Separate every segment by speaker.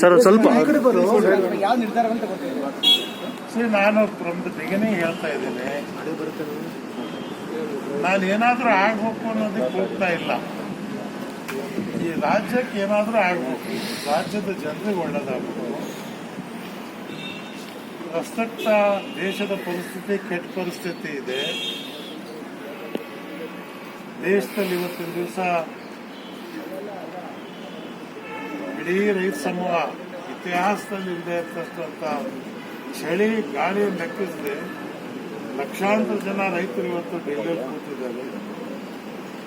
Speaker 1: Sir ಸ್ವಲ್ಪ
Speaker 2: ಸರಿ ನಾನು ಫ್ರಮ್ ಹೇಳ್ತಾ ಇದ್ದೀನಿ. ನಾನು ಏನಾದರೂ ಆಗ್ಬೇಕು ಅನ್ನೋದಕ್ಕೆ ಹೋಗ್ತಾ ಇಲ್ಲ. ಈ ರಾಜ್ಯಕ್ಕೆ ಏನಾದರೂ ಆಗ್ಬೇಕು. ರಾಜ್ಯದ ಜನರಿಗೆ ಒಳ್ಳೇದಾಗಬೇಕು. ಪ್ರಸಕ್ತ ದೇಶದ ಪರಿಸ್ಥಿತಿ ಕೆಟ್ಟ ಪರಿಸ್ಥಿತಿ ಇದೆ. ದೇಶದಲ್ಲಿ ಇವತ್ತಿನ ದಿವಸ ಇಡೀ ರೈತ ಸಮೂಹ ಇತಿಹಾಸದಲ್ಲಿ ಇಲ್ಲದೆ ಇರ್ತಕ್ಕಂಥ ಚಳಿ, ಗಾಳಿ ಲೆಕ್ಕಿಸದೆ ಲಕ್ಷಾಂತರ ಜನ ರೈತರು ಇವತ್ತು ಡೆಲ್ಲಿಯಲ್ಲಿ ಕೂತಿದ್ದಾರೆ.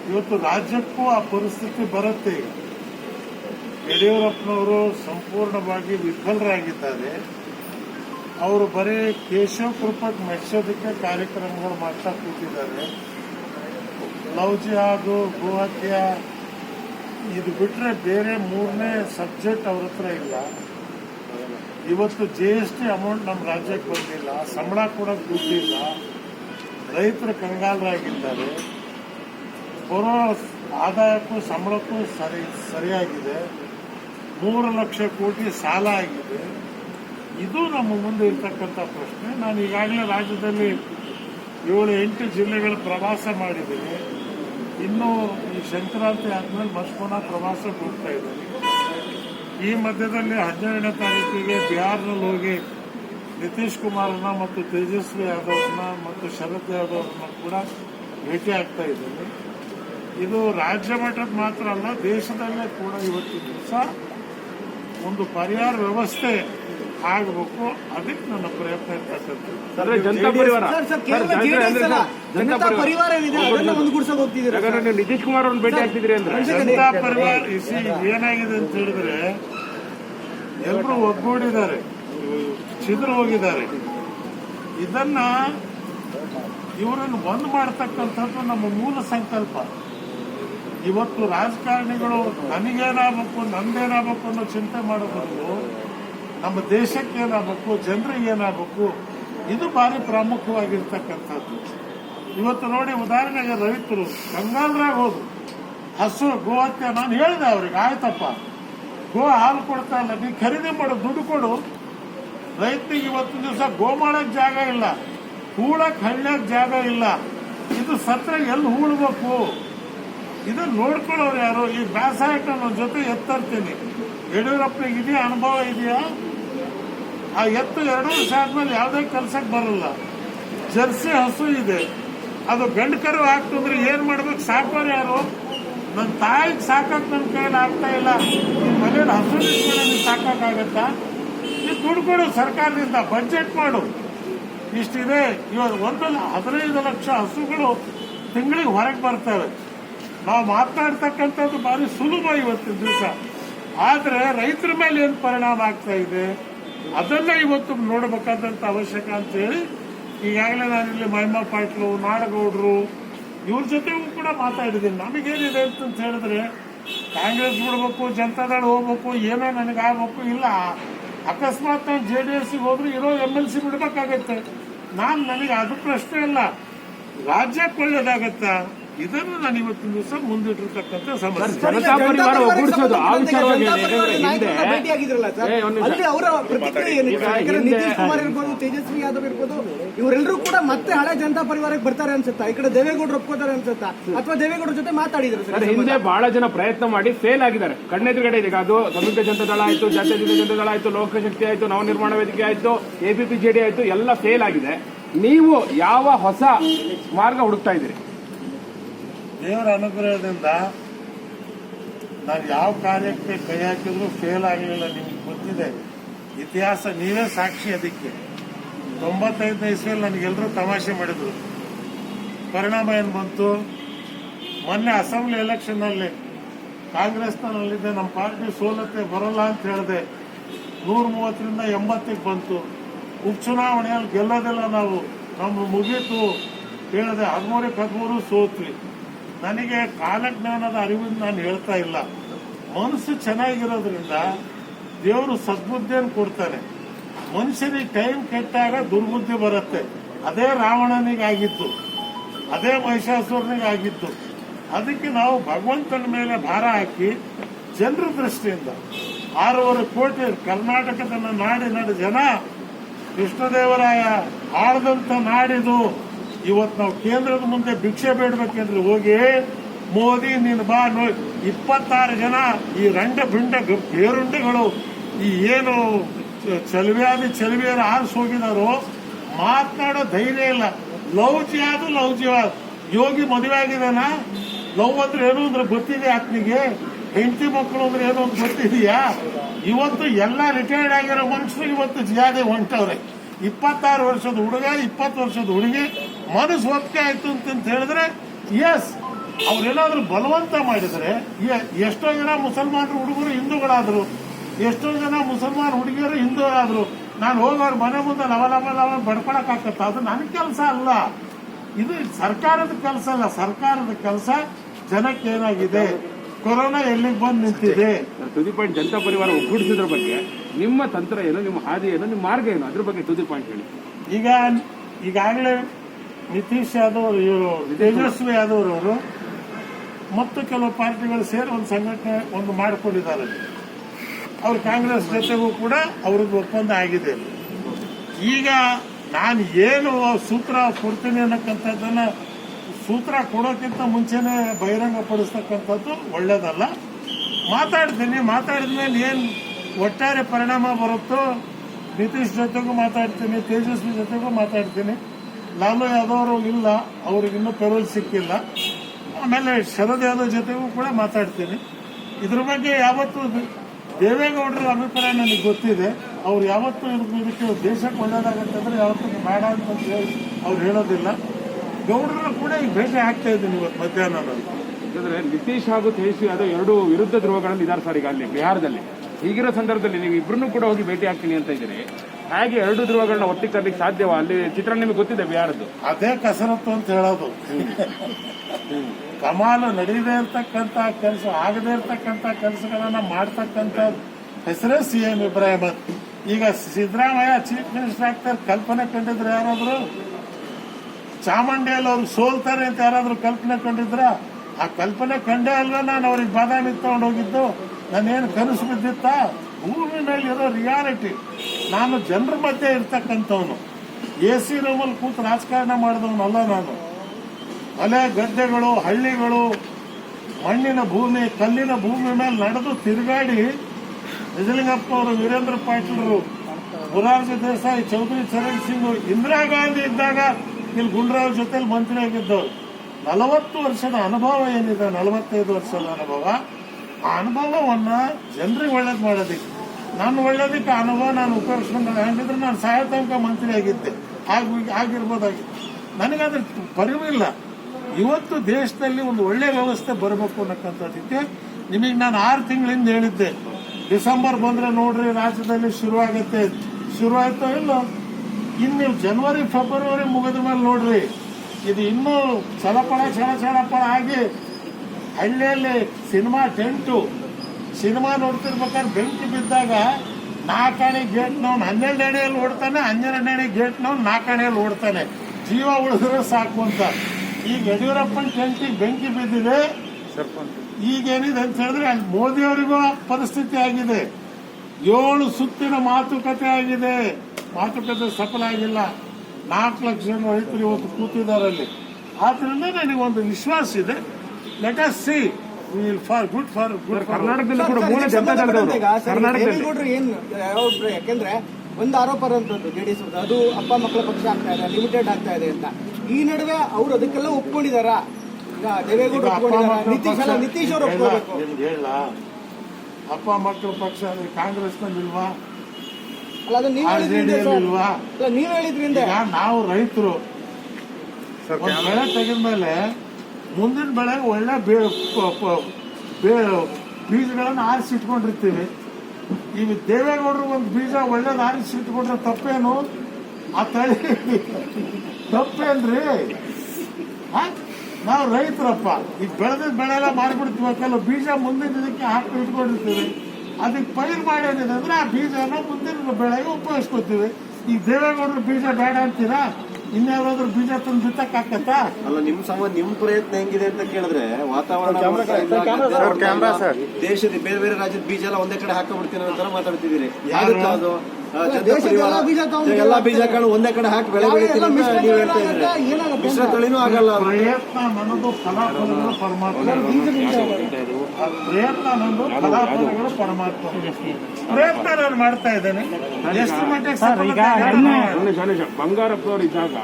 Speaker 2: ಇವತ್ತು ರಾಜ್ಯಕ್ಕೂ ಆ ಪರಿಸ್ಥಿತಿ ಬರುತ್ತೆ ಯಡಿಯೂರಪ್ಪನವರು ಸಂಪೂರ್ಣವಾಗಿ ವಿಫಲರಾಗಿದ್ದಾರೆ. ಅವರು ಬರೀ ಕೇಶವ ಕೃಪಕ್ ಮೆಚ್ಚೋದಕ್ಕೆ ಕಾರ್ಯಕ್ರಮಗಳು ಮಾಡ್ತಾ ಕೂತಿದ್ದಾರೆ. ಲವ್ ಜಿಹಾದು, ಗೋಹತ್ಯ ಇದು ಬಿಟ್ಟರೆ ಬೇರೆ ಮೂರನೇ ಸಬ್ಜೆಕ್ಟ್ ಅವ್ರ ಹತ್ರ ಇಲ್ಲ. ಇವತ್ತು ಜಿ ಎಸ್ ಟಿ ಅಮೌಂಟ್ ನಮ್ಮ ರಾಜ್ಯಕ್ಕೆ ಬಂದಿಲ್ಲ. ಸಂಬಳ ಕೂಡ ದುಡ್ಡಿಲ್ಲ. ರೈತರು ಕಂಗಾಲರಾಗಿದ್ದಾರೆ. ಬರೋ ಆದಾಯಕ್ಕೂ ಸಂಬಳಕ್ಕೂ ಸರಿ, ಸರಿಯಾಗಿದೆ. ಮೂರು ಲಕ್ಷ ಕೋಟಿ ಸಾಲ ಆಗಿದೆ. ಇದು ನಮ್ಮ ಮುಂದೆ ಇರ್ತಕ್ಕಂಥ ಪ್ರಶ್ನೆ. ನಾನು ಈಗಾಗಲೇ ರಾಜ್ಯದಲ್ಲಿ ಏಳು, ಎಂಟು ಜಿಲ್ಲೆಗಳ ಪ್ರವಾಸ ಮಾಡಿದ್ದೀನಿ. ಇನ್ನೂ ಈ ಸಂಕ್ರಾಂತಿ ಆದ್ಮೇಲೆ ಮಸ್ಕೋನ ಪ್ರವಾಸ ಹೋಗ್ತಾ ಇದೆ. ಈ ಮಧ್ಯದಲ್ಲಿ ಹನ್ನೆರಡನೇ ತಾರೀಕಿಗೆ ಬಿಹಾರ್ನಲ್ಲಿ ಹೋಗಿ ನಿತೀಶ್ ಕುಮಾರ್ನ ಮತ್ತು ತೇಜಸ್ವಿ ಯಾದವ್ರನ್ನ ಮತ್ತು ಶರದ್ ಯಾದವ್ರನ್ನ ಕೂಡ ಭೇಟಿ ಆಗ್ತಾ ಇದ್ದೀನಿ ಇದು ರಾಜ್ಯ ಮಟ್ಟದ ಮಾತ್ರ ಅಲ್ಲ, ದೇಶದಲ್ಲೇ ಕೂಡ ಇವತ್ತಿನ ದಿವಸ ಒಂದು ಪರಿಹಾರ ವ್ಯವಸ್ಥೆ ಆಗಬೇಕು ಅದಕ್ಕೆ ನನ್ನ ಪ್ರಯತ್ನ
Speaker 1: ಜನತಾ ಪರಿವಾರ. ನಿತೀಶ್ ಕುಮಾರ್ ಅವ್ರನ್ನ ಭೇಟಿ ಆಗ್ತಿದ್ರಿ ಅಂದ್ರೆ
Speaker 2: ಜನತಾ ಪರಿವಾರ ಇಸಿ ಏನಾಗಿದೆ ಅಂತ ಹೇಳಿದ್ರೆ ಎಲ್ಲರೂ ಒಗ್ಗೂಡಿದ್ದಾರೆ. ಚಿದ್ರ ಹೋಗಿದ್ದಾರೆ. ಇದನ್ನ ಇವರನ್ನು ಬಂದ್ ಮಾಡತಕ್ಕಂಥದ್ದು ನಮ್ಮ ಮೂಲ ಸಂಕಲ್ಪ. ಇವತ್ತು ರಾಜಕಾರಣಿಗಳು ನನಗೇನಾಗಬೇಕು ನಂದೇನಾಗಬೇಕು ಅನ್ನೋ ಚಿಂತೆ ಮಾಡೋ ಬದಲು ನಮ್ಮ ದೇಶಕ್ಕೆ ಏನಾಗಬೇಕು, ಜನರಿಗೆ ಏನಾಗಬೇಕು, ಇದು ಭಾರಿ ಪ್ರಾಮುಖ್ಯವಾಗಿರ್ತಕ್ಕಂಥದ್ದು. ಇವತ್ತು ನೋಡಿ ಉದಾಹರಣೆಗೆ ರೈತರು ಕಂಗಾಲರಾಗ ಹೋದ್ರು. ಹಸು, ಗೋಹತ್ಯೆ, ನಾನು ಹೇಳಿದೆ ಅವ್ರಿಗೆ, ಆಯ್ತಪ್ಪ. ಗೋ ಹಾಲು ಕೊಡ್ತಾ ಇಲ್ಲ ನೀವು ಖರೀದಿ ಮಾಡು, ದುಡ್ಡು ಕೊಡು. ರೈತನಿಗೆ ಇವತ್ತು ದಿವಸ ಗೋ ಮಾಡಕ್ ಜಾಗ ಇಲ್ಲ, ಹೂಳಕ್ ಹಳ್ಳಕ್ ಜಾಗ ಇಲ್ಲ. ಇದು ಸತ್ರ ಎಲ್ಲಿ ಹೂಳ್ಬೇಕು? ಇದು ನೋಡ್ಕೊಳ್ಳೋರು ಯಾರು? ಈ ಬ್ಯಾಸಾಯಕ್ಕೆ ನನ್ನ ಜೊತೆ ಎತ್ತರ್ತೀನಿ. ಯಡಿಯೂರಪ್ಪನಿಗೆ ಇದೆಯಾ? ಅನುಭವ ಇದೆಯಾ? ಆ ಎತ್ತು ಎರಡು ವರ್ಷ ಯಾವುದೇ ಕೆಲಸಕ್ಕೆ ಬರಲ್ಲ. ಜರ್ಸಿ ಹಸು ಇದೆ. ಅದು ಗಂಡು ಕರು ಹಾಕ್ತಂದ್ರೆ ಏನ್ ಮಾಡ್ಬೇಕು? ಸಾಕೋರು ಯಾರು? ನನ್ನ ತಾಯಿಗೆ ಸಾಕಕ್ ನನ್ನ ಕೈಯಲ್ಲಿ ಆಗ್ತಾ ಇಲ್ಲ. ಮನೆಯ ಹಸು ನೀನು ಸಾಕಾಗತ್ತಾ ನೀವು ದುಡ್ಡು ಕೊಡು ಸರ್ಕಾರದಿಂದ ಬಜೆಟ್ ಮಾಡು. ಇಷ್ಟಿದೆ. ಇವತ್ತು ಒಂದು ಹದಿನೈದು ಲಕ್ಷ ಹಸುಗಳು ತಿಂಗಳಿಗೆ ಹೊರಗೆ ಬರ್ತವೆ. ನಾವು ಮಾತನಾಡ್ತಕ್ಕಂಥದ್ದು ಭಾರಿ ಸುಲಭ ಇವತ್ತಿನ ದಿವಸ. ಆದರೆ ರೈತರ ಮೇಲೆ ಏನು ಪರಿಣಾಮ ಆಗ್ತಾ ಇದೆ? ಅದನ್ನ ಇವತ್ತು ನೋಡಬೇಕಾದಂತ ಅವಶ್ಯಕ ಅಂತ ಹೇಳಿ ಈಗಾಗಲೇ ನಾನಿಲ್ಲಿ ಮಹಿಮಾ ಪಾಟ್ಲು, ನಾಡಗೌಡರು, ಇವ್ರ ಜೊತೆಗೂ ಕೂಡ ಮಾತಾಡಿದ್ದೀನಿ ನಮಗೇನಿದೆ ಅಂತ ಹೇಳಿದ್ರೆ ಕಾಂಗ್ರೆಸ್ ಬಿಡ್ಬೇಕು, ಜನತಾದಳ ಹೋಗ್ಬೇಕು, ಏನೋ ನನಗಾಗಬೇಕು ಇಲ್ಲ. ಅಕಸ್ಮಾತ್ ನಾನು ಜೆ ಡಿ ಎಸ್ಗೆ ಹೋದ್ರೆ ಇರೋ ಎಂ ಎಲ್ ಸಿ ಬಿಡ್ಬೇಕಾಗತ್ತೆ. ನಾನು ನನಗೆ ಅದು ಪ್ರಶ್ನೆ ಇಲ್ಲ ರಾಜ್ಯಕ್ಕೆ ಒಳ್ಳೇದಾಗತ್ತಾ? ಇದನ್ನು ನಾನು ಇವತ್ತಿನ ದಿವಸ ಮುಂದಿಟ್ಟಿರ್ತಕ್ಕಂಥ ಸಮಸ್ಯೆ
Speaker 1: ಜನತಾ ಪರಿವಾರ ಒಗ್ಗೂಡಿಸೋದು. ಆ ವಿಚಾರವಾಗಿ ಹಿಂದೆ
Speaker 3: ಅವರ ಪ್ರತಿಕ್ರಿಯೆ ನಿತೀಶ್ ಕುಮಾರ್ ಇರ್ಬೋದು ತೇಜಸ್ವಿ ಯಾದವ್ ಇರ್ಬೋದು ಇವರೆಲ್ಲರೂ ಕೂಡ ಮತ್ತೆ ಹಳೆ ಜನತಾ ಪರಿವಾರಕ್ಕೆ ಬರ್ತಾರೆ ಅನ್ಸುತ್ತಾ? ಈ ಕಡೆ ದೇವೇಗೌಡರು ಒಪ್ಕೋತಾರೆ ಅನ್ಸುತ್ತಾ? ಅಥವಾ ದೇವೇಗೌಡರ ಜೊತೆ ಮಾತಾಡಿದ್ರು
Speaker 1: ಸರ್ ಹಿಂದೆ ಬಹಳ ಜನ ಪ್ರಯತ್ನ ಮಾಡಿ ಫೇಲ್ ಆಗಿದ್ದಾರೆ. ಕಣ್ಣೆದುರುಗಡೆ ಇದೆ. ಅದು ಸಂಯುಕ್ತ ಜನತಾ ದಳ ಆಯ್ತು ಜಾತ್ಯತೀತ ಜನತಾ ದಳ ಆಯ್ತು ಲೋಕಶಕ್ತಿ ಆಯ್ತು ನವನಿರ್ಮಾಣ ವೇದಿಕೆ ಆಯ್ತು ಎಪಿಪಿ ಜೆಡಿ ಆಯ್ತು ಎಲ್ಲ ಫೇಲ್ ಆಗಿದೆ. ನೀವು ಯಾವ ಹೊಸ ಮಾರ್ಗ ಹುಡುಕ್ತಾ ಇದ್ದೀರಿ?
Speaker 2: ದೇವರ ಅನುಗ್ರಹದಿಂದ ನಾನು ಯಾವ ಕಾರ್ಯಕ್ಕೆ ಕೈ ಹಾಕಿದ್ರು ಫೇಲ್ ಆಗಲಿಲ್ಲ ನಿಮ್ಗೆ ಗೊತ್ತಿದೆ. ಇತಿಹಾಸ ನೀವೇ ಸಾಕ್ಷಿ ಅದಕ್ಕೆ. ತೊಂಬತ್ತೈದನೇ ಇಸ್ವಿಯಲ್ಲಿ ನನಗೆಲ್ಲರೂ ತಮಾಷೆ ಮಾಡಿದ್ರು. ಪರಿಣಾಮ ಏನು ಬಂತು? ಮೊನ್ನೆ ಅಸೆಂಬ್ಲಿ ಎಲೆಕ್ಷನ್ನಲ್ಲಿ ಕಾಂಗ್ರೆಸ್ನಲ್ಲಿದ್ದೆ ನಮ್ಮ ಪಾರ್ಟಿ ಸೋಲತ್ತೆ ಬರೋಲ್ಲ ಅಂತ ಹೇಳಿದೆ. ನೂರ ಮೂವತ್ತರಿಂದ ಎಂಬತ್ತಿಗೆ ಬಂತು. ಉಪಚುನಾವಣೆಯಲ್ಲಿ ಗೆಲ್ಲೋದಿಲ್ಲ ನಾವು. ನಮ್ಮ ಮುಗೀತು. ಹೇಳಿದೆ ಹದಿಮೂರಕ್ಕೆ ಹದಿಮೂರು ಸೋತ್ವಿ. ನನಗೆ ಕಾಲಜ್ಞಾನದ ಅರಿವಿಂದ ನಾನು ಹೇಳ್ತಾ ಇಲ್ಲ. ಮನಸ್ಸು ಚೆನ್ನಾಗಿರೋದ್ರಿಂದ ದೇವರು ಸದ್ಬುದ್ಧಿಯನ್ನು ಕೊಡ್ತಾರೆ. ಮನುಷ್ಯನಿಗೆ ಟೈಮ್ ಕೆಟ್ಟಾಗ ದುರ್ಬುದ್ಧಿ ಬರುತ್ತೆ. ಅದೇ ರಾವಣನಿಗೆ ಆಗಿತ್ತು ಅದೇ ಮಹಿಷಾಸುರನಿಗೆ ಆಗಿತ್ತು ಅದಕ್ಕೆ ನಾವು ಭಗವಂತನ ಮೇಲೆ ಭಾರ ಹಾಕಿ ಜನರ ದೃಷ್ಟಿಯಿಂದ ಆರೂವರೆ ಕೋಟಿ ಕರ್ನಾಟಕದ ನಾಡಿನ ಜನ ಕೃಷ್ಣದೇವರಾಯ ಆಳದಂತ ನಾಡಿದು ಇವತ್ತು ನಾವು ಕೇಂದ್ರದ ಮುಂದೆ ಭಿಕ್ಷೆ ಬೇಡಬೇಕೆಂದ್ರೆ ಹೋಗಿ, ಮೋದಿ ನೀನು ಬಾ ನೋ ಇಪ್ಪತ್ತಾರು ಜನ ಈ ರಂಡ ಬಿಂಡ ಬೇರುಂಡೆಗಳು ಈ ಏನು ಚಲುವ್ಯಾದಿ ಆರಿಸ್ ಆರಿಸಿ ಹೋಗಿದಾರೋ, ಮಾತನಾಡೋ ಧೈರ್ಯ ಇಲ್ಲ. ಲವ್ ಜಿಯಾದು ಲವ್ ಜಿಯಾದ ಯೋಗಿ ಮದುವೆ ಆಗಿದಾನ ಲವ್ ಅಂದ್ರೆ ಏನು ಅಂದ್ರೆ ಗೊತ್ತಿದೆ ಆತನಿಗೆ ಹೆಂಡತಿ ಮಕ್ಕಳು ಅಂದ್ರೆ ಏನು ಅಂತ ಗೊತ್ತಿದೆಯಾ? ಇವತ್ತು ಎಲ್ಲ ರಿಟೈರ್ಡ್ ಆಗಿರೋ ಮನುಷ್ಯರು ಇವತ್ತು ಜಿಯಾದೆ ಹೊಂಟವ್ರೆ. ಇಪ್ಪತ್ತಾರು ವರ್ಷದ ಹುಡುಗ, ಇಪ್ಪತ್ತು ವರ್ಷದ ಹುಡುಗಿ ಮನಸ್ಸು ಒಪ್ಪಿಗೆ ಆಯ್ತು ಅಂತ ಹೇಳಿದ್ರೆ ಎಸ್ ಅವ್ರೇನಾದ್ರೂ ಬಲವಂತ ಮಾಡಿದ್ರೆ ಎಷ್ಟೋ ಜನ ಮುಸಲ್ಮಾನರು ಹುಡುಗರು ಹಿಂದೂಗಳಾದ್ರು ಎಷ್ಟೋ ಜನ ಮುಸಲ್ಮಾನ ಹುಡುಗಿಯರು ಹಿಂದೂರಾದ್ರು ನಾನು ಹೋಗೋರು ಮನೆ ಮುಂದೆ ಲವ ಲವ ಲವ ಅದು ನನ್ನ ಕೆಲಸ ಅಲ್ಲ. ಇದು ಸರ್ಕಾರದ ಕೆಲಸ ಅಲ್ಲ. ಸರ್ಕಾರದ ಕೆಲಸ ಜನಕ್ಕೆ ಏನಾಗಿದೆ? ಕೊರೋನಾ ಎಲ್ಲಿಗೆ ಬಂದು ನಿಂತಿದೆ?
Speaker 1: ತುದಿ ಪಾಯಿಂಟ್ ಜನತಾ ಪರಿವಾರ ಒಗ್ಗೂಡಿಸಿದ್ರ ಬಗ್ಗೆ ನಿಮ್ಮ ತಂತ್ರ ಏನು ನಿಮ್ಮ ಹಾದಿ ಏನು ನಿಮ್ಮ ಮಾರ್ಗ ಏನು? ಅದ್ರ ಬಗ್ಗೆ ತುದಿ ಪಾಯಿಂಟ್ ಹೇಳಿ.
Speaker 2: ಈಗ ಈಗಾಗಲೇ ನಿತೀಶ್ ಯಾದವ್ ಇವರು, ತೇಜಸ್ವಿ ಯಾದವ್ ಅವರು ಮತ್ತು ಕೆಲವು ಪಾರ್ಟಿಗಳು ಸೇರಿ ಒಂದು ಸಂಘಟನೆ ಒಂದು ಮಾಡಿಕೊಂಡಿದ್ದಾರೆ. ಅವ್ರು ಕಾಂಗ್ರೆಸ್ ಜೊತೆಗೂ ಕೂಡ ಅವ್ರದ್ದು ಒಪ್ಪಂದ ಆಗಿದೆ. ಈಗ ನಾನು ಏನು ಸೂತ್ರ ಕೊಡ್ತೀನಿ ಅನ್ನಕ್ಕಂಥದ್ದನ್ನ ಸೂತ್ರ ಕೊಡೋಕ್ಕಿಂತ ಮುಂಚೆನೆ ಬಹಿರಂಗ ಪಡಿಸ್ತಕ್ಕಂಥದ್ದು ಒಳ್ಳೇದಲ್ಲ. ಮಾತಾಡ್ತೀನಿ ಮಾತಾಡಿದ ಮೇಲೆ ಏನು ಒಟ್ಟಾರೆ ಪರಿಣಾಮ ಬರುತ್ತೋ, ನಿತೀಶ್ ಜೊತೆಗೂ ಮಾತಾಡ್ತೀನಿ, ತೇಜಸ್ವಿ ಜೊತೆಗೂ ಮಾತಾಡ್ತೀನಿ. ಲಾಲು ಯಾದವರು ಇಲ್ಲ, ಅವ್ರಿಗೆ ಇನ್ನೂ ಪೆರೋಲ್ ಸಿಕ್ಕಿಲ್ಲ. ಆಮೇಲೆ ಶರದ್ ಯಾದವ್ ಜೊತೆಗೂ ಕೂಡ ಮಾತಾಡ್ತೀನಿ. ಇದ್ರ ಬಗ್ಗೆ ಯಾವತ್ತೂ ದೇವೇಗೌಡರ ಅಭಿಪ್ರಾಯ ನನಗೆ ಗೊತ್ತಿದೆ. ಅವ್ರು ಯಾವತ್ತೂ ಇದ್- ಇದಕ್ಕೆ ದೇಶಕ್ಕೆ ಒಳ್ಳೇದಾಗತ್ತಂದ್ರೆ ಯಾವತ್ತೂ ಬೇಡ ಅಂತ ಹೇಳಿ ಅವ್ರು ಹೇಳೋದಿಲ್ಲ. ಗೌಡರನ್ನು ಕೂಡ ಈಗ ಭೇಟಿ ಆಗ್ತಾ ಇದ್ದೀನಿ ಇವತ್ತು ಮಧ್ಯಾಹ್ನ.
Speaker 1: ಯಾಕಂದ್ರೆ ನಿತೀಶ್ ಹಾಗೂ ತೇಜಸ್ವಿ ಯಾದವ್ ಎರಡು ವಿರುದ್ಧ ಧ್ರುವಗಳನ್ನು ಇದ್ದಾರೆ ಸರ್ ಈಗ ಅಲ್ಲಿ ಬಿಹಾರದಲ್ಲಿ ಈಗಿರೋ ಸಂದರ್ಭದಲ್ಲಿ ನೀವು ಇಬ್ಬರನ್ನೂ ಕೂಡ ಹೋಗಿ ಭೇಟಿ ಆಗ್ತೀನಿ ಅಂತ ಇದ್ದೀರಿ. ಹಾಗೆ ಎರಡು ಧ್ರುವಗಳನ್ನ ಒಟ್ಟಿಗೆ ತರಲಿಕ್ಕೆ ಸಾಧ್ಯವ? ಅಲ್ಲಿ ಚಿತ್ರ ನಿಮಗೆ ಗೊತ್ತಿದೆ ಬಿಹಾರದ್ದು.
Speaker 2: ಅದೇ ಕಸರತ್ತು ಅಂತ ಹೇಳೋದು. ಕಮಾಲು ನಡೀದೇ ಇರ್ತಕ್ಕಂಥ ಕೆಲಸ, ಆಗದೇ ಇರತಕ್ಕಂತ ಕೆಲಸಗಳನ್ನ ಮಾಡ್ತಕ್ಕಂತ ಹೆಸರೇ ಸಿ ಎಂ ಇಬ್ರಾಹಿಂ. ಈಗ ಸಿದ್ದರಾಮಯ್ಯ ಚೀಫ್ ಮಿನಿಸ್ಟರ್ ಆಗ್ತಾರೆ, ಕಲ್ಪನೆ ಕಂಡಿದ್ರೆ ಯಾರಾದ್ರು? ಚಾಮುಂಡಿಯಲ್ಲಿ ಅವ್ರು ಸೋಲ್ತಾರೆ ಅಂತ ಯಾರಾದ್ರೂ ಕಲ್ಪನೆ ಕಂಡಿದ್ರ? ಆ ಕಲ್ಪನೆ ಕಂಡೇ ಅಲ್ವಾ ನಾನು ಅವ್ರಿಗೆ ಬಾದಾಮಿ ತಗೊಂಡು ಹೋಗಿದ್ದು ನಾನೇನು ಕನಸು ಬಿದ್ದಿತ್ತ? ಭೂಮಿ ಮೇಲೆ ಇರೋ ರಿಯಾಲಿಟಿ ನಾನು ಜನರ ಮಧ್ಯೆ ಇರ್ತಕ್ಕಂಥವನು. ಎ ಸಿ ರೂಮಲ್ಲಿ ಕೂತು ರಾಜಕಾರಣ ಮಾಡಿದವನಲ್ಲ ನಾನು. ಮಲೆ ಗದ್ದೆಗಳು, ಹಳ್ಳಿಗಳು, ಮಣ್ಣಿನ ಭೂಮಿ, ಕಲ್ಲಿನ ಭೂಮಿ ಮೇಲೆ ನಡೆದು ತಿರುಗಾಡಿ ನಿಜಲಿಂಗಪ್ಪ ಅವರು, ವೀರೇಂದ್ರ ಪಾಟೀಲರು ಮೊರಾರ್ಜಿ ದೇಸಾಯಿ, ಚೌಧರಿ ಚರಣ್ ಸಿಂಗ್ ಇಂದಿರಾ ಗಾಂಧಿ ಇದ್ದಾಗ ಇಲ್ಲಿ ಗುಂಡ್ರಾವ್ ಜೊತೆಲಿ ಮಂತ್ರಿ ಆಗಿದ್ದವರು. ನಲವತ್ತು ವರ್ಷದ ಅನುಭವ ಏನಿದೆ? ನಲವತ್ತೈದು ವರ್ಷದ ಅನುಭವ. ಆ ಅನುಭವವನ್ನ ಜನರಿಗೆ ಒಳ್ಳೇದು ಮಾಡೋದಕ್ಕೆ. ನಾನು ಒಳ್ಳೇದಕ್ಕೆ ಅನುಭವ, ನಾನು ಉಪಯೋಗಿಸ್ಕೊಂಡು ಹೆಂಗಿದ್ರೆ ನಾನು ಸಹಾಯ ಮಂತ್ರಿ ಆಗಿದ್ದೆ. ಆಗಿ ಆಗಿರ್ಬೋದಾಗಿತ್ತು ನನಗಾದ್ರೆ ಪರಿವಿಲ್ಲ ಇವತ್ತು ದೇಶದಲ್ಲಿ ಒಂದು ಒಳ್ಳೆ ವ್ಯವಸ್ಥೆ ಬರಬೇಕು ಅನ್ನಕ್ಕಂಥದ್ದಕ್ಕೆ ನಿಮಗೆ ನಾನು ಆರು ತಿಂಗಳಿಂದ ಹೇಳಿದ್ದೆ. ಡಿಸೆಂಬರ್ ಬಂದ್ರೆ ನೋಡ್ರಿ ರಾಜ್ಯದಲ್ಲಿ ಶುರುವಾಗತ್ತೆ. ಶುರುವಾಯ್ತೋ ಇಲ್ಲ? ಇನ್ನು ಜನವರಿ, ಫೆಬ್ರವರಿ ಮುಗಿದ ಮೇಲೆ ನೋಡ್ರಿ. ಇದು ಇನ್ನೂ ಚಲಪಳ ಚಳ ಚಳಪಳ ಆಗಿ ಹಳ್ಳಿಯಲ್ಲಿ ಸಿನಿಮಾ ಟೆಂಟು ಸಿನಿಮಾ ನೋಡ್ತಿರ್ಬೇಕಾದ್ರೆ ಬೆಂಕಿ ಬಿದ್ದಾಗ ನಾಲ್ಕಣೆ ಗೇಟ್ನವ್ನು ಹನ್ನೆರಡು ಅಣೆಯಲ್ಲಿ ಓಡ್ತಾನೆ, ಹನ್ನೆರಡು ಅಡಿ ಗೇಟ್ನವ್ನು ನಾಲ್ಕಣೆಯಲ್ಲಿ ಓಡ್ತಾನೆ. ಜೀವ ಉಳಿದ್ರೆ ಸಾಕು ಅಂತ. ಈಗ ಯಡಿಯೂರಪ್ಪನ ಟೆಂಟಿಗೆ ಬೆಂಕಿ ಬಿದ್ದಿದೆ. ಈಗೇನಿದೆ ಅಂತ ಹೇಳಿದ್ರೆ ಅಲ್ಲಿ ಮೋದಿ ಅವರಿಗೂ ಪರಿಸ್ಥಿತಿ ಆಗಿದೆ. ಏಳು ಸುತ್ತಿನ ಮಾತುಕತೆ ಆಗಿದೆ. ಮಾತುಕತೆ ಸಫಲ ಆಗಿಲ್ಲ. ನಾಲ್ಕು ಲಕ್ಷ ಜನ ರೈತರು ಇವತ್ತು ಕೂತಿದ್ದಾರೆ ಅಲ್ಲಿ. ಆದ್ರಿಂದ ನನಗೆ ಒಂದು ವಿಶ್ವಾಸ ಇದೆ. Let us see for good for good
Speaker 1: ಕರ್ನಾಟಕದಲ್ಲಿ ಕೂಡ ಮೂಲ ಜನತಾ ದಳದವರು ಕರ್ನಾಟಕದಲ್ಲಿ
Speaker 3: ಏನ್ ಯಾವ- ಯಾಕೆಂದ್ರೆ ಒಂದು ಆರೋಪ ಇರುವಂತದ್ದು ಜೆಡಿಎಸ್ ಅದು ಅಪ್ಪ ಮಕ್ಕಳ ಪಕ್ಷ ಆಗ್ತಾ ಇದೆ ಲಿಮಿಟೆಡ್ ಆಗ್ತಾ ಇದೆ ಅಂತ. ಈ ನಡುವೆ ಅವರು ಅದಕ್ಕೆಲ್ಲ ಒಪ್ಕೊಂಡಿದಾರ? ಒಪ್ಕೊಂಡಿದಾರ? ನಿತೀಶ್ ಅಲ್ಲ ನಿತೀಶ್ ಅವರು ಒಪ್ಕೋಬೇಕು.
Speaker 2: ಹೇಳ. ಅಪ್ಪ ಮಕ್ಕಳ ಪಕ್ಷ ಅಂದ್ರೆ ಕಾಂಗ್ರೆಸ್ ಇಲ್ವಾ?
Speaker 3: ಅಲ್ಲ ಅದು ನೀವ್ ಹೇಳಿದ್ರಿಂದ
Speaker 2: ಇಲ್ವಾ?
Speaker 3: ಅಲ್ಲ ನೀವ್ ಹೇಳಿದ್ರಿಂದ
Speaker 2: ನಾವು ರೈತರು. ತೆಗೆದ ಬೆಳೆ ತೆಗೆದ್ಮೇಲೆ ಮುಂದಿನ ಬೆಳೆ ಒಳ್ಳೆ ಬೀಜಗಳನ್ನ ಆರಿಸಿ ಇಟ್ಕೊಂಡಿರ್ತೀವಿ. ಈ ದೇವೇಗೌಡರು ಒಂದು ಬೀಜ ಒಳ್ಳೇದು ಆರಿಸಿ ಇಟ್ಕೊಂಡ್ರೆ ತಪ್ಪೇನು? ಆ ತಳಿ ತಪ್ಪೇನ್ರಿ? ನಾವು ರೈತರಪ್ಪ, ಈ ಬೆಳೆದಿದ್ದ ಬೆಳೆ ಎಲ್ಲ ಮಾರ್ಬಿಡ್ತೀವಲ್ಲ ಬೀಜ ಮುಂದಿನ ಇದಕ್ಕೆ ಹಾಕಿ ಇಟ್ಕೊಂಡಿರ್ತೀವಿ. ಅದಕ್ಕೆ ಪೈರು ಮಾಡೋದಿದೆ ಅಂದ್ರೆ ಆ ಬೀಜನ ಮುಂದಿನ ಬೆಳೆಗೆ ಉಪಯೋಗಿಸ್ಕೊತೀವಿ. ಈ ದೇವೇಗೌಡರು ಬೀಜ ಬೇಡ ಅಂತೀರಾ? ಇನ್ಯಾವ್ದಾದ್ರು ಬೀಜ ತಂದು ಬಿತ್ತಕ್ಕಾಗತ್ತಾ
Speaker 4: ಅಲ್ಲ ನಿಮ್ ಸಮ ನಿಮ್ ಪ್ರಯತ್ನ ಹೆಂಗಿದೆ ಅಂತ ಕೇಳಿದ್ರೆ ವಾತಾವರಣ. ದೇಶದ ಬೇರೆ ಬೇರೆ ರಾಜ್ಯದ ಬೀಜ ಎಲ್ಲ ಒಂದೇ ಕಡೆ ಹಾಕೊಂಡ್ಬಿಡ್ತೀನಿ ಅಂತ ತರ ಮಾತಾಡ್ತಿದ್ದೀರಿ
Speaker 2: ಯಾರು?
Speaker 4: ಅದು
Speaker 3: ಎಲ್ಲ ಬೀಜ ತಗೊಂಡು
Speaker 4: ಎಲ್ಲ ಬೀಜ ಕಾಳು ಒಂದೇ ಕಡೆ ಹಾಕಿ ಬೆಳೆ
Speaker 3: ಮಿಶ್ರ
Speaker 4: ನೀವು
Speaker 3: ತಳಿ
Speaker 4: ಹೇಳ್ತಾ ಇದ್ದೀರಿ. ಮಿಶ್ರ ತಳಿನೂ ಆಗಲ್ಲ.
Speaker 2: ಪ್ರಯತ್ನ ಅನ್ನೋದು ಫಲಾಫಲಗಳು ಪರಮಾತ್ಮ ಆ ಪ್ರಯತ್ನ ಅನ್ನೋದು ಫಲಾಫಲಗಳು ಪರಮಾತ್ಮ ಪ್ರಯತ್ನ ನಾನು ಮಾಡ್ತಾ ಇದ್ದೇನೆ. ಎಷ್ಟು ಮಟ್ಟಿಗೆ
Speaker 1: ಬಂಗಾರಪ್ಪನವ್ರು ಇದ್ದಾಗ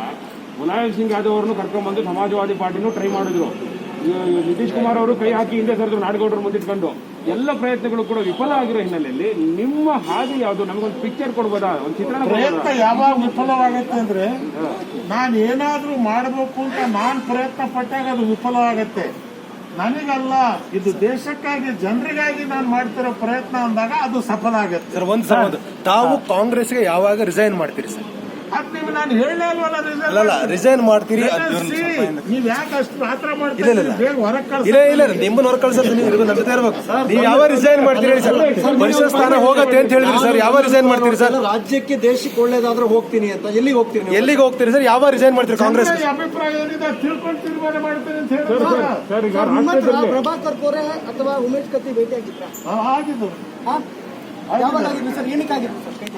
Speaker 1: ಮುಲಾಯಂ ಸಿಂಗ್ ಯಾದವ್ ಅವ್ರನ್ನು ಕರ್ಕೊಂಡ್ಬಂದು ಸಮಾಜವಾದಿ ಪಾರ್ಟಿನೂ ಟ್ರೈ ಮಾಡಿದ್ರು. ನಿತೀಶ್ ಕುಮಾರ್ ಅವರು ಕೈ ಹಾಕಿ ಹಿಂದೆ ಸರಿದ್ರು ನಾಡಗೌಡರು ಮುಂದಿಟ್ಕೊಂಡು. ಎಲ್ಲ ಪ್ರಯತ್ನಗಳು ಕೂಡ ವಿಫಲ ಆಗಿರೋ ಹಿನ್ನೆಲೆಯಲ್ಲಿ ನಿಮ್ಮ ಹಾದಿ ಯಾವುದು? ನಮಗೊಂದು ಪಿಕ್ಚರ್ ಕೊಡ್ಬೋದಾ? ಒಂದು ಚಿತ್ರಣ
Speaker 2: ಪ್ರಯತ್ನ ಯಾವಾಗ ವಿಫಲವಾಗತ್ತೆ ಅಂದ್ರೆ ನಾನು ಏನಾದ್ರೂ ಮಾಡಬೇಕು ಅಂತ ನಾನು ಪ್ರಯತ್ನ ಪಟ್ಟಾಗ ಅದು ವಿಫಲವಾಗತ್ತೆ. ನನಗಲ್ಲ ಇದು ದೇಶಕ್ಕಾಗಿ ಜನರಿಗಾಗಿ ನಾನು ಮಾಡ್ತಿರೋ ಪ್ರಯತ್ನ ಅಂದಾಗ ಅದು ಸಫಲ ಆಗತ್ತೆ.
Speaker 5: ಸರ್ ಒಂದ್ ಸರ್ ಒಂದು. ತಾವು ಕಾಂಗ್ರೆಸ್ಗೆ ಯಾವಾಗ ರಿಸೈನ್ ಮಾಡ್ತೀರಿ ಸರ್? ಅಲ್ಲಲ್ಲ ರಿಸೈನ್ ಮಾಡ್ತೀರಿ.
Speaker 2: ನೀವ್ ಯಾಕೆ ಅಷ್ಟು ಮಾತ್ರ
Speaker 5: ಇಲ್ಲ,
Speaker 2: ಮಾಡ್ತೀರಿ
Speaker 5: ಇಲ್ಲ. ನಿಮ್ಮನ್ನ ಹೊರ ಕಳ್ಸೋದು ನೀವು ಇರ್ಬೇಕು, ನಮ್ಮ ಜೊತೆ ಇರ್ಬೇಕು. ನೀವು ಯಾವ ರಿಸೈನ್ ಮಾಡ್ತೀರಿ ಸರ್? ಪರಿಷತ್ ಸ್ಥಾನ ಹೋಗತ್ತೆ ಅಂತ ಹೇಳಿದ್ರಿ ಸರ್. ಯಾವ ರಿಸೈನ್ ಮಾಡ್ತೀರಿ ಸರ್?
Speaker 4: ರಾಜ್ಯಕ್ಕೆ ದೇಶಕ್ಕೆ ಒಳ್ಳೇದಾದ್ರೆ ಹೋಗ್ತೀನಿ ಅಂತ. ಎಲ್ಲಿಗೆ ಹೋಗ್ತೀರಿ ನೀವು?
Speaker 5: ಎಲ್ಲಿಗೆ ಹೋಗ್ತೀರಿ ಸರ್? ಯಾವ ರಿಸೈನ್ ಮಾಡ್ತೀರಿ ಕಾಂಗ್ರೆಸ್?
Speaker 2: ಅಭಿಪ್ರಾಯ ಏನಿದೆ ಅದ್ ತಿಳ್ಕೊಂಡು ಅಂತ ಹೇಳಿದ್ರೆ
Speaker 1: ಸರ್
Speaker 3: ಸರ್, ನಿಮ್ಮ ಪ್ರಭಾಕರ್ ಕೋರೆ ಅಥವಾ ಉಮೇಶ್ ಕತ್ತಿ ಭೇಟಿ ಆಗಿದ್ರ?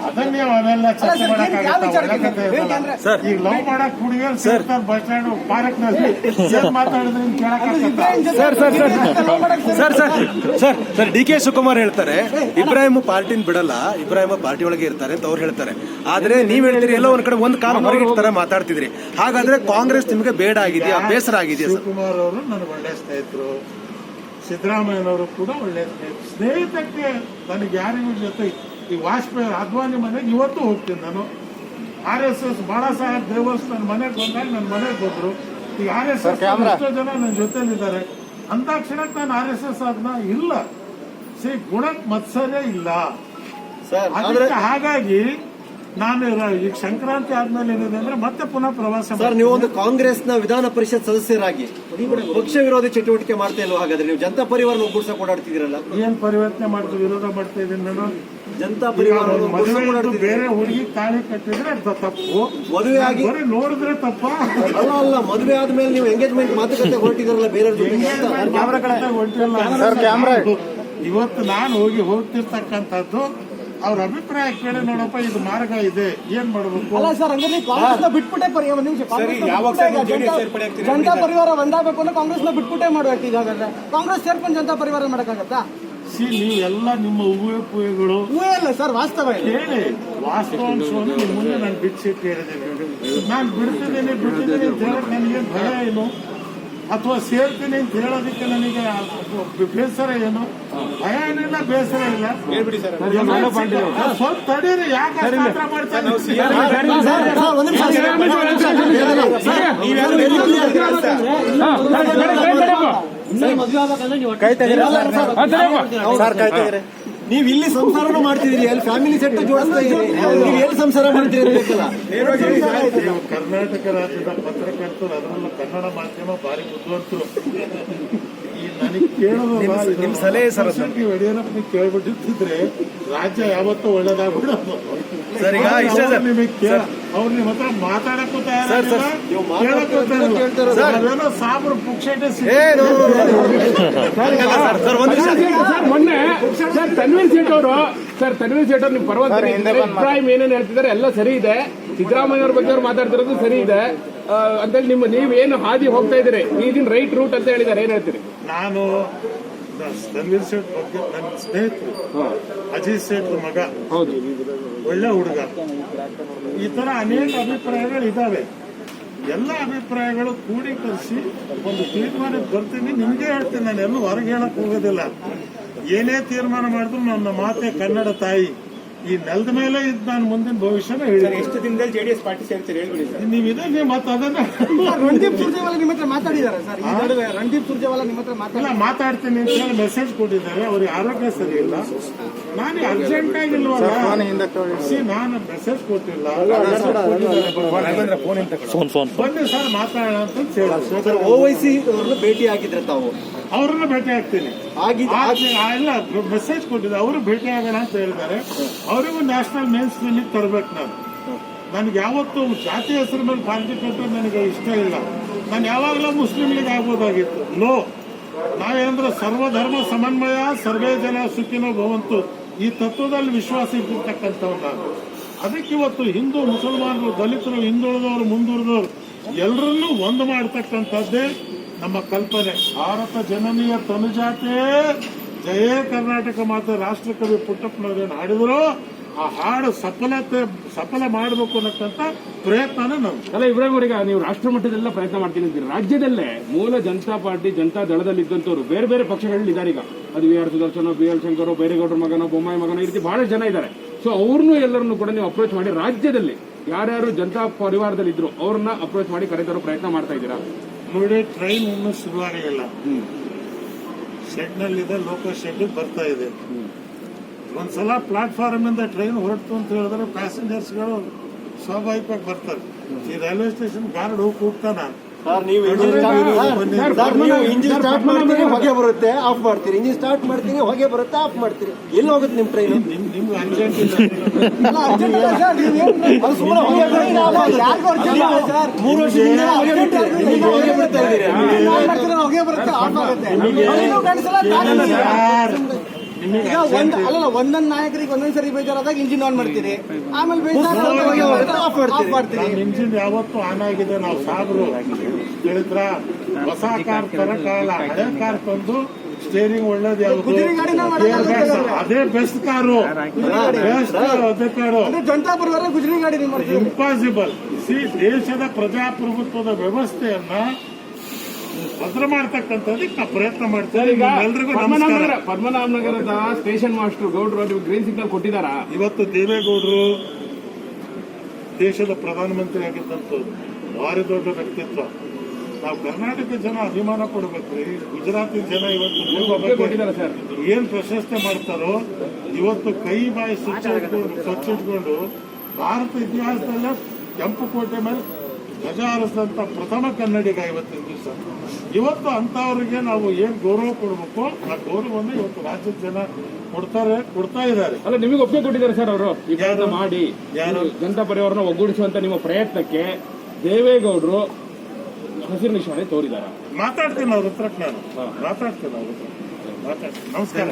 Speaker 2: ಅದನ್ನ ಅವೆಲ್ಲ ಚರ್ಚೆ ಮಾಡಕ್ಕಾಗತ್ತಾ? ಈಗ ಲವ್ ಮಾಡಕ್ ಹುಡುಗಿಯರು ಬಸ್ ಸ್ಟ್ಯಾಂಡ್ ಪಾರ್ಕ್ನಲ್ಲಿ ಏನ್ ಮಾತಾಡಿದ್ರೆ ನಿಮ್ಗೆ ಕೇಳಕ್ಕಾಗತ್ತಾ?
Speaker 5: Sir, sir, sir. Sir. Sir sir. D K Shivakumar ಹೇಳ್ತಾರೆ ಇಬ್ರಾಹಿಂ ಪಾರ್ಟಿನ ಬಿಡಲ್ಲ ಇಬ್ರಾಹಿಂ ಪಾರ್ಟಿ ಒಳಗೆ ಇರ್ತಾರೆ ಅಂತ ಅವ್ರು ಹೇಳ್ತಾರೆ. ಆದ್ರೆ ನೀವ್ ಹೇಳ್ತೀರಿ ಎಲ್ಲ ಒಂದ್ ಕಡೆ ಒಂದ್ ಕಾಲ ಹೊರಗೆ ಇರ್ತಾರೆ ಮಾತಾಡ್ತಿದ್ರಿ. ಹಾಗಾದ್ರೆ ಕಾಂಗ್ರೆಸ್ ನಿಮಗೆ ಬೇಡ ಆಗಿದೆಯಾ? ಬೇಸರ ಆಗಿದೆಯಾ
Speaker 2: ಶಿವಕುಮಾರ್ ಅವರು ನನಗೆ ಒಳ್ಳೆ ಸ್ನೇಹಿತರು. ಸಿದ್ದರಾಮಯ್ಯನವರು ಕೂಡ ಒಳ್ಳೆ ಸ್ನೇಹಿತರು ಸ್ನೇಹಿತಕ್ಕೆ ನನಗೆ ಯಾರಿಗೂ ಜೊತೆ ಈ ವಾಜಪೇಯಿ ಅದ್ವಾನಿ ಮನೆಗೆ ಇವತ್ತು ಹೋಗ್ತೀನಿ ನಾನು. ಆರ್ ಎಸ್ ಎಸ್ ಬಾಳಸಾಹೇಬ್ ದೇವಸ್ಥಾನ ಮನೆಗೆ ಬಂದಾಗ ನನ್ನ ಮನೆಗೆ ಬಂದರು ಈಗ ಆರ್ ಎಸ್ ಎಸ್ ಎಷ್ಟೋ ಜನ ನನ್ನ ಜೊತೆಲಿದ್ದಾರೆ. ಅಂದಾಕ್ಷಣಕ್ಕೆ ನಾನು ಆರ್ ಎಸ್ ಎಸ್ ಅದನ್ನ ಇಲ್ಲ. ಸಿ ಗುಣಕ್ಕೆ ಮತ್ಸರೇ ಇಲ್ಲ. ಹಾಗಾಗಿ ನಾನು ಈಗ ಸಂಕ್ರಾಂತಿ ಆದ್ಮೇಲೆ ಏನಿದೆ ಅಂದ್ರೆ ಮತ್ತೆ ಪುನಃ ಪ್ರವಾಸ
Speaker 4: ಸರ್ ನೀವು ಒಂದು ಕಾಂಗ್ರೆಸ್ನ ವಿಧಾನ ಪರಿಷತ್ ಸದಸ್ಯರಾಗಿ ಪಕ್ಷ ವಿರೋಧಿ ಚಟುವಟಿಕೆ ಮಾಡ್ತಾ ಇಲ್ವಾ ಹಾಗಾದ್ರೆ? ನೀವು ಜನತಾ ಪರಿವಾರ ಒಗ್ಗೂಡಿಸ ಓಡಾಡ್ತಿದ್ದೀರಲ್ಲ?
Speaker 2: ಏನ್ ಪರಿವರ್ತನೆ ಮಾಡ್ತೀವಿ? ವಿರೋಧ ಮಾಡ್ತಾ ಇದೀನಿ ನಾನು.
Speaker 4: ಜನತಾ ಪರಿವಾರ
Speaker 2: ಮದುವೆ ಬೇರೆ ಹುಡುಗಿ ತಾಳಿ ಕಟ್ಟಿದ್ರೆ ಅದು ತಪ್ಪು.
Speaker 4: ಮದುವೆ ಆಗಿ
Speaker 2: ಬರೀ ನೋಡಿದ್ರೆ ತಪ್ಪ?
Speaker 4: ಅಲ್ಲ ಅಲ್ಲ ಮದುವೆ ಆದ್ಮೇಲೆ ನೀವು ಎಂಗೇಜ್ಮೆಂಟ್ ಮಾತುಕತೆ ಹೊರಟಿದ್ರಲ್ಲ ಬೇರೆ
Speaker 2: ಇವತ್ತು ನಾನು ಹೋಗಿ ಹೋಗ್ತಿರ್ತಕ್ಕಂಥದ್ದು ಅವ್ರ ಅಭಿಪ್ರಾಯ ಕೇಳಿ ನೋಡಪ್ಪ ಇದು ಮಾರ್ಗ ಇದೆ ಏನ್ ಮಾಡಬೇಕು?
Speaker 3: ಅಲ್ಲ ಸರ್ ಹಂಗಾದ್ರೆ ಕಾಂಗ್ರೆಸ್ ಬಿಟ್ಬಿಟ್ಟೆ ಪರಿ ಒಂದು ನಿಮಿಷ. ಜನತಾ- ಪರಿವಾರ ಒಂದಾಗಬೇಕು ಅಂದ್ರೆ ಕಾಂಗ್ರೆಸ್ನ ಬಿಟ್ಬಿಟ್ಟೆ ಮಾಡ್ಬೇಕು ಈಗ ಹಾಗಾದ್ರೆ. ಕಾಂಗ್ರೆಸ್ ಸೇರ್ಕೊಂಡು ಜನತಾ ಪರಿವಾರ ಮಾಡಕ್ಕಾಗತ್ತಾ?
Speaker 2: ಸಿ ನೀವೆಲ್ಲ ನಿಮ್ಮ ಹೂವೆ ಪೂವೆಗಳು
Speaker 3: ಊಹೆ ಅಲ್ಲ ಸರ್ ವಾಸ್ತವ
Speaker 2: ಹೇಳಿ ವಾಸ್ತವಾಂಶವನ್ನು ನಿಮ್ಮ ಮುಂದೆ ನಾನು ಹೇಳಿದ್ದೀನಿ ನಾನು ಬಿಡ್ತಿದ್ದೀನಿ ಬಿಡ್ತಿದ್ದೀನಿ ಅಂತ ಹೇಳಕ್ ನನಗೇನು ಭಯ ಏನು? ಅಥವಾ ಸೇರ್ತೀನಿ ಅಂತ ಹೇಳೋದಕ್ಕೆ ನನಗೆ ಬೇಸರ ಏನು ಭಯ ಏನಿಲ್ಲ ಬೇಸರ ಇಲ್ಲ ಸ್ವಲ್ಪ ತಡೀರಿ ಯಾಕೆ ಮಾಡ್ತಾರೆ ಮಾತ್ರ ಮಾಡ್ತಾ ಇದ್ದೀರಿ?
Speaker 4: ನೀವು ಇಲ್ಲಿ ಸಂಸಾರನೂ ಮಾಡ್ತಿದ್ದೀರಿ ಅಲ್ಲಿ ಫ್ಯಾಮಿಲಿ ಸೆಟ್ ಜೋಡಿಸ್ತಾ ಇದ್ದೀರಿ ನೀವು ಎಲ್ಲಿ ಸಂಸಾರ ಮಾಡ್ತೀರಿ ಬೇಕಲ್ಲ
Speaker 2: ನೀವು ಕರ್ನಾಟಕ ರಾಜ್ಯದ ಪತ್ರಕರ್ತರು ಅದರಲ್ಲೂ ಕನ್ನಡ ಮಾಧ್ಯಮ ಭಾರಿ ಬುದ್ಧಿವಂತರು ಈ ನನಗೆ ಕೇಳೋದು
Speaker 5: ನಿಮ್ ಸಲಹೆ ಸರ್ ನೀವು
Speaker 2: ಯಡಿಯೂರಪ್ಪ ಕೇಳ್ಬಿಟ್ಟಿದ್ರೆ ರಾಜ್ಯ ಯಾವತ್ತೂ ಒಳ್ಳೇದಾಗ್ಬಿಡೋದು
Speaker 5: ಸರ್, ಈಗ ಇಷ್ಟ ಸರ್.
Speaker 2: ನಿಮಗೆ ಕೇಳ ಅವ್ರು ನಿಮ್ಮ ಹತ್ರ ಮಾತಾಡಕ್ಕೂ. ಅದೇನೋ ಸಾಬ್ರು ಪುಕ್ಷಟೆ
Speaker 5: ನೋ. ಸರ್, ಸರ್
Speaker 1: ಸರ್ ಮೊನ್ನೆ ತನ್ವೀರ್ ಸೇಠ್ ಅವರು ಸರ್ ತನ್ವೀರ್ ಸೇಠ್ ಅವ್ರು ನಿಮ್ ಪರವಾಗಿ ಅಭಿಪ್ರಾಯ ಏನೇನು ಹೇಳ್ತಿದ್ದಾರೆ ಎಲ್ಲ ಸರಿ ಇದೆ. ಸಿದ್ದರಾಮಯ್ಯ ಅವ್ರ ಬಗ್ಗೆ ಅವ್ರು ಮಾತಾಡ್ತಿರೋದು ಸರಿ ಇದೆ. ಅಂತೇಳಿ ನಿಮ್ಮ ಏನು ಹಾದಿ ಹೋಗ್ತಾ ಇದ್ದೀರಿ? ಈಗಿನ ರೈಟ್ ರೂಟ್ ಅಂತ ಹೇಳಿದ್ದಾರೆ ಏನ್ ಹೇಳ್ತೀರಿ?
Speaker 2: ನಾನು ತನ್ವೀರ್ ಸೇಠ್ ಬಗ್ಗೆ ನನ್ನ ಸ್ನೇಹಿತರು ಅಜಿತ್ ಸೇಠ್ ಮಗ
Speaker 1: ಹೌದು.
Speaker 2: ಒಳ್ಳೆ ಹುಡುಗ. ಈ ತರ ಅನೇಕ ಅಭಿಪ್ರಾಯಗಳು ಇದಾವೆ ಎಲ್ಲ ಅಭಿಪ್ರಾಯಗಳು ಕೂಡಿ ಕರೆಸಿ ಒಂದು ತೀರ್ಮಾನಕ್ಕೆ ಬರ್ತೀನಿ. ನಿಮ್ಗೆ ಹೇಳ್ತೀನಿ ನಾನು ಎಲ್ಲೂ ಹೊರಗೆ ಹೇಳಕ್ ಹೋಗೋದಿಲ್ಲ. ಏನೇ ತೀರ್ಮಾನ ಮಾಡಿದ್ರು ನನ್ನ ಮಾತೆ ಕನ್ನಡ ತಾಯಿ ಈ ನೆಲದ ಮೇಲೆ ಇದು ನಾನು ಮುಂದಿನ ಭವಿಷ್ಯನ ಹೇಳಿ
Speaker 6: ಎಷ್ಟು ದಿನದಲ್ಲಿ ಜೆಡಿಎಸ್ ಪಾರ್ಟಿ ಸೇರ್ತೀರಿ ಹೇಳ್ಬಿಡಿ
Speaker 2: ನೀವು ಇದೆ ನೀವು ಮತ್ತೆ ಅದನ್ನ
Speaker 3: ರಣದೀಪ್ ಸುರ್ಜೇವಾಲ ನಿಮ್ಮ ಹತ್ರ ಮಾತಾಡಿದ್ದಾರೆ ಸರ್ ಈ ನಡುವೆ ರಣದೀಪ್ ಸುರ್ಜೇವಾಲ ನಿಮ್ಮ ಹತ್ರ
Speaker 2: ಮಾತಾಡ
Speaker 3: ಮಾತಾಡಿ
Speaker 2: ಮಾತಾಡ್ತೀನಿ ಅಂತ ಹೇಳಿ ಮೆಸೇಜ್ ಕೊಟ್ಟಿದ್ದಾರೆ ಅವ್ರಿಗೆ ಆರೋಗ್ಯ ಸರಿ ಇಲ್ಲ ನಾನು ಅರ್ಜೆಂಟ್ ಆಗಿಲ್ವಲ್ಲ ನಾನು ಮೆಸೇಜ್ ಕೊಟ್ಟಿಲ್ಲ ಬನ್ನಿ ಸರ್ ಮಾತಾಡೋಣ ಅಂತ ಹೇಳಿ
Speaker 4: ಸರ್ ಓವೈಸಿ ಅವ್ರನ್ನ ಭೇಟಿ ಆಗಿದ್ರೆ ತಾವು
Speaker 2: ಅವ್ರನ್ನ ಭೇಟಿ ಆಗ್ತೀನಿ. ಎಲ್ಲ ಮೆಸೇಜ್ ಕೊಟ್ಟಿದ್ದೆ ಅವರು ಭೇಟಿ ಆಗೋಣ ಅಂತ ಹೇಳಿದ್ದಾರೆ. ಅವರಿಗೂ ನ್ಯಾಷನಲ್ ಮೇನ್ನಲ್ಲಿ ತರಬೇಕು ನಾನು. ನನಗೆ ಯಾವತ್ತೂ ಜಾತಿ ಹೆಸರು ಮೇಲೆ ಪಾರ್ಟಿ ಕಟ್ಟೋದು ನನಗೆ ಇಷ್ಟ ಇಲ್ಲ. ನಾನು ಯಾವಾಗಲೂ ಮುಸ್ಲಿಂ ಲೀಗ್ ಆಗ್ಬೋದಾಗಿತ್ತು. ನೋ ನಾವೇನಂದ್ರೆ ಸರ್ವಧರ್ಮ ಸಮನ್ವಯ ಸರ್ವೇ ಜನ ಸುಖಿನೋ ಭವಂತು ಈ ತತ್ವದಲ್ಲಿ ವಿಶ್ವಾಸ ಇಟ್ಟಿರ್ತಕ್ಕಂಥವ್ರು ನಾನು. ಅದಕ್ಕೆ ಇವತ್ತು ಹಿಂದೂ ಮುಸಲ್ಮಾನರು ದಲಿತರು ಹಿಂದುಳಿದವರು ಮುಂದುವರಿದವರು ಎಲ್ಲರನ್ನೂ ಒಂದು ಮಾಡ್ತಕ್ಕಂಥದ್ದೇ ನಮ್ಮ ಕಲ್ಪನೆ. ಭಾರತ ಜನನೀಯ ತನುಜಾತೆ. ಜಯೇ ಕರ್ನಾಟಕ ಮಾತ್ರ ರಾಷ್ಟ್ರಕವಿ ಪುಟ್ಟಪ್ಪನವರೇನು ಹಾಡಿದ್ರು. ಆ ಹಾಡು ಸಫಲತೆ, ಸಫಲ ಮಾಡಬೇಕು ಅನ್ನತಕ್ಕಂಥ ಪ್ರಯತ್ನನೇ ನಾವು.
Speaker 1: ಅಲ್ಲ ಇಬ್ರಾಹಿಂ ಅವರಿಗೆ ನೀವು ರಾಷ್ಟ್ರ ಮಟ್ಟದೆಲ್ಲ ಪ್ರಯತ್ನ ಮಾಡ್ತೀನಿ ಅಂತೀರಿ. ರಾಜ್ಯದಲ್ಲೇ ಮೂಲ ಜನತಾ ಪಾರ್ಟಿ, ಜನತಾ ದಳದಲ್ಲಿ ಇದ್ದಂಥವ್ರು ಬೇರೆ ಬೇರೆ ಪಕ್ಷಗಳಲ್ಲಿ ಇದ್ದಾರೆ ಈಗ. ಅದು V R Sudarshan B L Shankar, ಬೈರೇಗೌಡರ ಮಗನ, ಬೊಮ್ಮಾಯಿ ಮಗನ, ಈ ರೀತಿ ಬಹಳ ಜನ ಇದ್ದಾರೆ. ಸೊ ಅವ್ರನ್ನೂ ಎಲ್ಲರನ್ನು ಕೂಡ ನೀವು ಅಪ್ರೋಚ್ ಮಾಡಿ. ರಾಜ್ಯದಲ್ಲಿ ಯಾರ್ಯಾರು ಜನತಾ ಪರಿವಾರದಲ್ಲಿ ಇದ್ರು ಅವ್ರನ್ನ ಅಪ್ರೋಚ್ ಮಾಡಿ ಕರೆತರೋ ಪ್ರಯತ್ನ ಮಾಡ್ತಾ ಇದ್ದೀರಾ?
Speaker 2: ನೋಡಿ ಟ್ರೈನ್ ಇನ್ನೂ ಶುರುವಾಗಿಲ್ಲ ಶೆಡ್ ನಲ್ಲಿದೆ ಲೋಕಲ್ ಶೆಡ್ ಬರ್ತಾ ಇದೆ. ಒಂದ್ಸಲ ಪ್ಲಾಟ್ಫಾರ್ಮ್ ಇಂದ ಟ್ರೈನ್ ಹೊರಟು ಅಂತ ಹೇಳಿದ್ರೆ ಪ್ಯಾಸೆಂಜರ್ಸ್ಗಳು ಸ್ವಾಭಾವಿಕವಾಗಿ ಬರ್ತಾರೆ. ಈ ರೈಲ್ವೆ ಸ್ಟೇಷನ್ ಗಾರ್ಡ್ ಹೋಗಿ ಕೂಗ್ತಾನ
Speaker 4: ಸರ್ ನೀವು ಇಂಜಿನ್ ಸರ್ ನೀವು ಇಂಜಿನ್ ಸ್ಟಾರ್ಟ್ ಮಾಡ್ತೀರಿ ಹೊಗೆ ಬರುತ್ತೆ ಆಫ್ ಮಾಡ್ತೀರಿ. ಇಂಜಿನ್ ಸ್ಟಾರ್ಟ್ ಮಾಡ್ತೀನಿ ಹೊಗೆ ಬರುತ್ತೆ ಆಫ್ ಮಾಡ್ತೀರಿ. ಎಲ್ಲಿ ಹೋಗುತ್ತೆ ನಿಮ್ ಟ್ರೈನ್. ಮೂರು ವರ್ಷದಿಂದ ಇದ್ದೀರಿ. ಹೊಗೆ
Speaker 3: ಬರುತ್ತೆ ಆಫ್ ಆಗುತ್ತೆ. ಈಗ ಒಂದ್ ಅಲ್ಲಲ್ಲ ಒಂದೊಂದ್ ನಾಯಕರಿಗೆ ಒಂದೊಂದ್ ಸರಿ ಬೇಜಾರಾದಾಗ ಇಂಜಿನ್ ಆನ್ ಮಾಡ್ತೀರಿ. ಆಮೇಲೆ
Speaker 4: ಆಫ್ ಮಾಡ್ತೀರಿ.
Speaker 2: ನಮ್ಮ ಇಂಜಿನ್ ಯಾವತ್ತು ಆನ್ ಆಗಿದೆ ನಾವು ಸಾಬ್ರು. ಹೇಳಿದ್ರ ಹೊಸ ಕಾರ್ ತರ ಕಾಲ ಹಳೆ ಕಾರ್ ತಂದು ಸ್ಟೇರಿಂಗ್ ಒಳ್ಳೇದು ಯಾವ್ದು? ಅದೇ ಬೆಸ್ಟ್ ಕಾರು ಬೆಸ್ಟ್ ಕಾರು ಅದೇ ಕಾರು
Speaker 3: ಜನತಾ ಪರಿವಾರ ಗುಜರಿ ಗಾಡಿ
Speaker 2: ಇಂಪಾಸಿಬಲ್ ಸಿ ದೇಶದ ಪ್ರಜಾಪ್ರಭುತ್ವದ ವ್ಯವಸ್ಥೆಯನ್ನ ಭದ್ರ ಮಾಡ್ತಕ್ಕಂಥದ್ದಕ್ಕೆ ನಾವು ಪ್ರಯತ್ನ ಮಾಡ್ತೇವೆ. ಎಲ್ರಿಗೂ ನಮಸ್ಕಾರ
Speaker 1: ಪದ್ಮನಾಭನಗರ ಪದ್ಮನಾಭನಗರದ ಸ್ಟೇಷನ್ ಮಾಸ್ಟರ್ ಗೌಡ್ರು ನೀವು ಗ್ರೀನ್ ಸಿಗ್ನಲ್ ಕೊಟ್ಟಿದ್ದಾರಾ
Speaker 2: ಇವತ್ತು ದೇವೇಗೌಡರು ದೇಶದ ಪ್ರಧಾನಮಂತ್ರಿ ಆಗಿದ್ದಂಥದ್ದು ಭಾರಿ ದೊಡ್ಡ ವ್ಯಕ್ತಿತ್ವ. ನಾವು ಕರ್ನಾಟಕ ಜನ ಅಭಿಮಾನ ಕೊಡ್ಬೇಕ್ರಿ ಗುಜರಾತಿನ ಜನ ಇವತ್ತು ಏನ್ ಪ್ರಶಸ್ತಿ ಮಾಡ್ತಾರೋ ಇವತ್ತು ಕೈ ಬಾಯಿ ಸ್ವಚ್ಛ ಸ್ವಚ್ಛ ಇಟ್ಕೊಂಡು ಭಾರತ ಇತಿಹಾಸದಲ್ಲೇ ಕೆಂಪು ಕೋಟೆ ಮೇಲೆ ಧ್ವಜ ಹಾರಿಸಿದಂತ ಪ್ರಥಮ ಕನ್ನಡಿಗ ಇವತ್ತಿನ ದಿವಸ. ಇವತ್ತು ಅಂತವರಿಗೆ ನಾವು ಏನ್ ಗೌರವ ಕೊಡಬೇಕು ಆ ಗೌರವವನ್ನು ಇವತ್ತು ರಾಜ್ಯದ ಜನ ಕೊಡ್ತಾರೆ ಕೊಡ್ತಾ ಇದ್ದಾರೆ.
Speaker 1: ಅಲ್ಲ ನಿಮಗೆ ಒಪ್ಪಿಗೆ ಕೊಟ್ಟಿದ್ದಾರೆ ಸರ್ ಅವರು. ಈ ಪ್ರಯತ್ನ? ಮಾಡಿ.
Speaker 2: ಯಾರು?
Speaker 1: ಜನತಾ ಪರಿವಾರನ ಒಗ್ಗೂಡಿಸುವಂತ ನಿಮ್ಮ ಪ್ರಯತ್ನಕ್ಕೆ ದೇವೇಗೌಡರು ಹಸಿರು ನಿಶಾನೆ ತೋರಿದ್ದಾರೆ.
Speaker 2: ಮಾತಾಡ್ತೀನಿ ಅವ್ರ ಹತ್ರ ನಾನು. ಮಾತಾಡ್ತೀನಿ ಅವ್ರ ಹತ್ರ. ಮಾತಾಡ್ತೀನಿ. ನಮಸ್ಕಾರ